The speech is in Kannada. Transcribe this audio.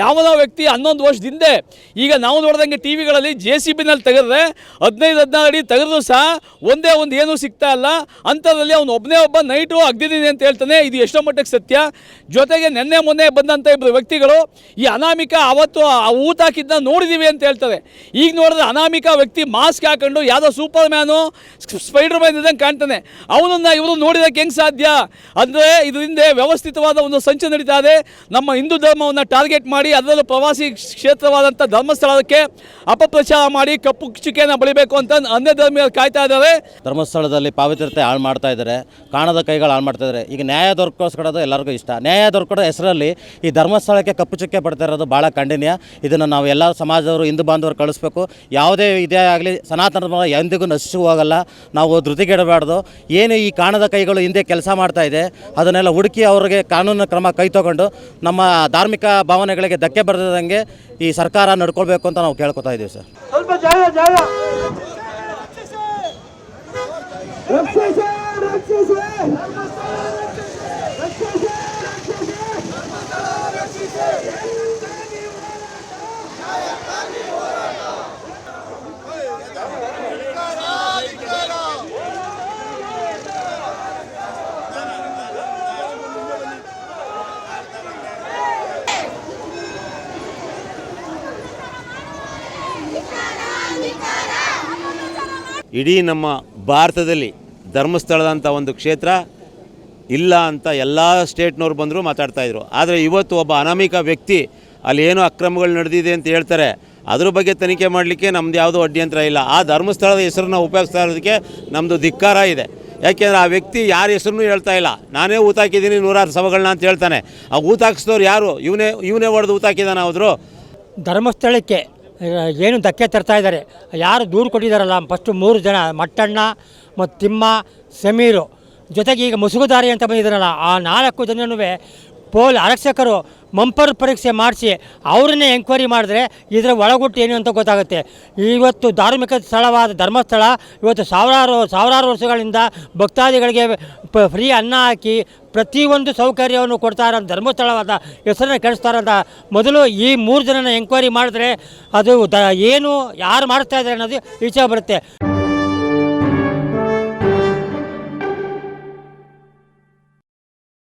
ಯಾವನೋ ವ್ಯಕ್ತಿ ಹನ್ನೊಂದು ವರ್ಷದಿಂದೆ ಈಗ ನಾವು ನೋಡಿದಂಗೆ ಟಿ ವಿಗಳಲ್ಲಿ ಜೆ ಸಿ ಬಿನಲ್ಲಿ ತೆಗೆದ್ರೆ ಹದಿನೈದು, ಹದಿನಾರು ಅಡಿ ತೆಗೆದ್ರು ಸಹ ಒಂದೇ ಒಂದು ಏನೂ ಸಿಗ್ತಾ ಇಲ್ಲ. ಅಂಥದ್ರಲ್ಲಿ ಅವನು ಒಬ್ಬನೇ ಒಬ್ಬ ನೈಟು ಅಗ್ದಿದ್ದೀನಿ ಅಂತ ಹೇಳ್ತಾನೆ. ಇದು ಎಷ್ಟೋ ಮಟ್ಟಕ್ಕೆ ಸತ್ಯ. ಜೊತೆಗೆ ನಿನ್ನೆ ಮೊನ್ನೆ ಬಂದಂಥ ಇಬ್ಬರು ವ್ಯಕ್ತಿಗಳು ಈ ಅನಾಮಿಕ ಅವತ್ತು ಆ ಊಟ ಹಾಕಿದ್ದ ನೋಡಿದ್ದೀವಿ ಅಂತ ಹೇಳ್ತಾರೆ. ಈಗ ನೋಡಿದ್ರೆ ಅನಾಮಿಕ ವ್ಯಕ್ತಿ ಮಾಸ್ಕ್ ಹಾಕೊಂಡು ಯಾವುದೋ ಸೂಪರ್ ಮ್ಯಾನು ಸ್ಪೈಡರ್ ಮ್ಯಾನ್ ಇದ್ದಂಗೆ ಕಾಣ್ತಾನೆ. ಅವನನ್ನು ಇವರು ನೋಡಿದಕ್ಕೆ ಹೆಂಗೆ ಸಾಧ್ಯ? ಅಂದರೆ ಇದರಿಂದ ವ್ಯವಸ್ಥಿತವಾದ ಒಂದು ಸಂಚು ನಡೀತಾ ಇದೆ. ನಮ್ಮ ಹಿಂದೂ ಧರ್ಮವನ್ನು ಟಾರ್ಗೆಟ್ ಮಾಡಿ ಅದರಲ್ಲೂ ಪ್ರವಾಸಿ ಕ್ಷೇತ್ರವಾದಂಥ ಧರ್ಮಸ್ಥಳಕ್ಕೆ ಅಪಪ್ರಚಾರ ಮಾಡಿ ಕಪ್ಪು ಚುಕ್ಕೆಯನ್ನು ಬಳಿಬೇಕು ಅಂತ ಅನ್ಯ ಧರ್ಮೀಯರು ಕಾಯ್ತಾ ಇದ್ದಾರೆ. ಧರ್ಮಸ್ಥಳದಲ್ಲಿ ಪಾವಿತ್ರತೆ ಹಾಳು ಮಾಡ್ತಾ ಇದ್ದಾರೆ, ಕಾಣದ ಕೈಗಳು ಹಾಳು ಮಾಡ್ತಾ ಇದ್ದಾರೆ. ಈಗ ನ್ಯಾಯ ದೊರಕಿಸ್ಕೊಡೋದು ಎಲ್ಲರಿಗೂ ಇಷ್ಟ. ನ್ಯಾಯ ದೊರಕೋದ ಹೆಸರಲ್ಲಿ ಈ ಧರ್ಮಸ್ಥಳಕ್ಕೆ ಕಪ್ಪು ಚುಕ್ಕೆ ಪಡ್ತಾ ಇರೋದು ಭಾಳ ಖಂಡನೀಯ. ಇದನ್ನು ನಾವು ಎಲ್ಲ ಸಮಾಜದವರು, ಹಿಂದೂ ಬಾಂಧವರು ಕಳಿಸ್ಬೇಕು. ಯಾವುದೇ ಇದೇ ಆಗಲಿ, ಸನಾತನ ಧರ್ಮ ಎಂದಿಗೂ ನಶಿಸಿ ಹೋಗಲ್ಲ. ನಾವು ಧೃತಿಗೆಡಬಾರ್ದು. ಏನು ಈ ಕಾಣದ ಕೈಗಳು ಹಿಂದೆ ಕೆಲಸ ಮಾಡ್ತಾ ಇದೆ, ಅದನ್ನೆಲ್ಲ ಹುಡುಕಿ ಅವರಿಗೆ ಕಾನೂನು ಕ್ರಮ ಕೈ ತಗೊಂಡು ನಮ್ಮ ಧಾರ್ಮಿಕ ಭಾವನೆಗಳಿಗೆ ಧಕ್ಕೆ ಬರದಂಗೆ ಈ ಸರ್ಕಾರ ನಡ್ಕೊಳ್ಬೇಕು ಅಂತ ನಾವು ಕೇಳ್ಕೊತಾ ಇದ್ದೀವಿ ಸರ್. ಸ್ವಲ್ಪ ಜಾಗ ಜಾಗ ರಕ್ಷಿಸಿ ರಕ್ಷಿಸಿ ರಕ್ಷಿಸಿ. ಇಡೀ ನಮ್ಮ ಭಾರತದಲ್ಲಿ ಧರ್ಮಸ್ಥಳದಂಥ ಒಂದು ಕ್ಷೇತ್ರ ಇಲ್ಲ ಅಂತ ಎಲ್ಲ ಸ್ಟೇಟ್ನವ್ರು ಬಂದರೂ ಮಾತಾಡ್ತಾಯಿದ್ರು ಆದರೆ ಇವತ್ತು ಒಬ್ಬ ಅನಾಮಿಕ ವ್ಯಕ್ತಿ ಅಲ್ಲಿ ಏನೋ ಅಕ್ರಮಗಳು ನಡೆದಿದೆ ಅಂತ ಹೇಳ್ತಾರೆ, ಅದ್ರ ಬಗ್ಗೆ ತನಿಖೆ ಮಾಡಲಿಕ್ಕೆ ನಮ್ದು ಯಾವುದೋ ಅಡ್ಡಿಯಂತರ ಇಲ್ಲ. ಆ ಧರ್ಮಸ್ಥಳದ ಹೆಸರನ್ನ ಉಪಯೋಗಿಸ್ತಾ ಇರೋದಕ್ಕೆ ನಮ್ಮದು ಧಿಕ್ಕಾರ ಇದೆ. ಯಾಕೆಂದರೆ ಆ ವ್ಯಕ್ತಿ ಯಾರ ಹೆಸರನ್ನೂ ಹೇಳ್ತಾ ಇಲ್ಲ. ನಾನೇ ಊತಾಕಿದ್ದೀನಿ ನೂರಾರು ಸಭಗಳನ್ನ ಅಂತ ಹೇಳ್ತಾನೆ. ಆ ಊತಾಕಿಸಿದವ್ರು ಯಾರು? ಇವನೇ ಇವನೇ ಹೊಡೆದು ಊತಾಕಿದ್ದಾನೆ ಹೋದರು ಧರ್ಮಸ್ಥಳಕ್ಕೆ ಏನು ಧಕ್ಕೆ ತರ್ತಾ ಇದ್ದಾರೆ? ಯಾರು ದೂರು ಕೊಟ್ಟಿದ್ದಾರಲ್ಲ? ಫಸ್ಟು ಮೂರು ಜನ, ಮಟ್ಟಣ್ಣ ಮತ್ತು ತಿಮ್ಮ ಸಮೀರು. ಜೊತೆಗೆ ಈಗ ಮುಸುಗುದಾರಿ ಅಂತ ಬಂದಿದ್ದಾರಲ್ಲ, ಆ ನಾಲ್ಕು ಜನನೂ ಪೋಲ್ ಆರಕ್ಷಕರು ಮಂಪರ್ ಪರೀಕ್ಷೆ ಮಾಡಿಸಿ ಅವರನ್ನೇ ಎಂಕ್ವೈರಿ ಮಾಡಿದ್ರೆ ಇದರ ಒಳಗುಟ್ಟು ಏನು ಅಂತ ಗೊತ್ತಾಗುತ್ತೆ. ಇವತ್ತು ಧಾರ್ಮಿಕ ಸ್ಥಳವಾದ ಧರ್ಮಸ್ಥಳ, ಇವತ್ತು ಸಾವಿರಾರು ಸಾವಿರಾರು ವರ್ಷಗಳಿಂದ ಭಕ್ತಾದಿಗಳಿಗೆ ಫ್ರೀ ಅನ್ನ ಹಾಕಿ ಪ್ರತಿಯೊಂದು ಸೌಕರ್ಯವನ್ನು ಕೊಡ್ತಾ ಇರೋ ಧರ್ಮಸ್ಥಳವಾದ ಹೆಸರನ್ನು ಕೆಡಿಸ್ತಾರಂತ ಮೊದಲು ಈ ಮೂರು ಜನನ ಎಂಕ್ವೈರಿ ಮಾಡಿದ್ರೆ ಅದು ದ ಏನು ಯಾರು ಮಾಡಿಸ್ತಾ ಇದ್ದಾರೆ ಅನ್ನೋದು ಈಚೆ ಬರುತ್ತೆ.